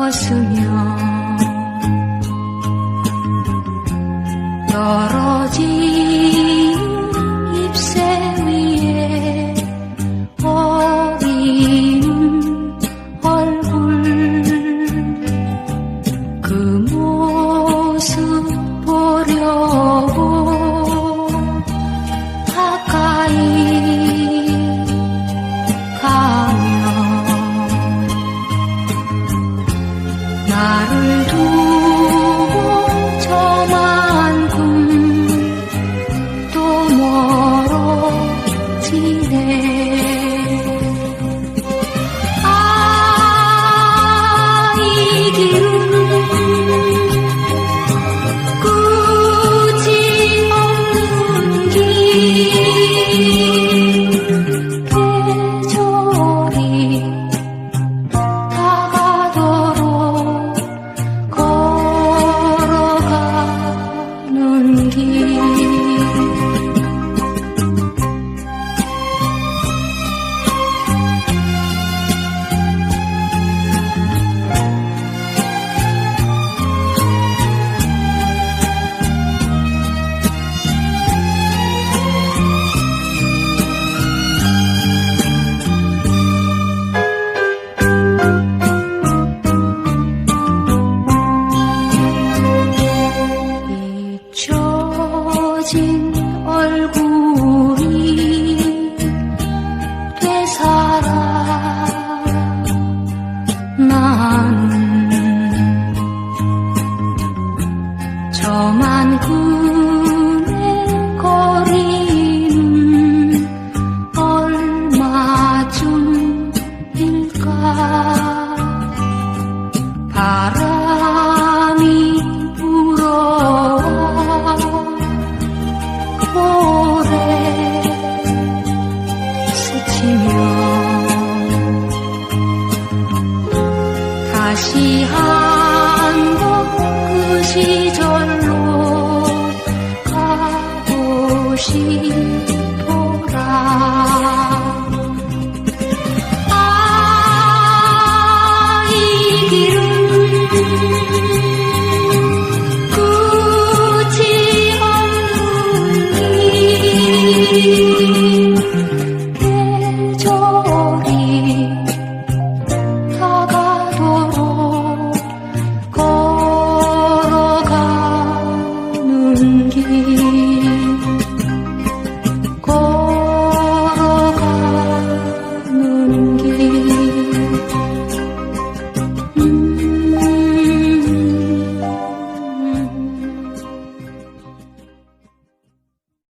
떨어진 잎새 저만큼의 거리는 얼마쯤일까? 바람이 불어와. 오래 스치며 다시 한번 그 시절 안.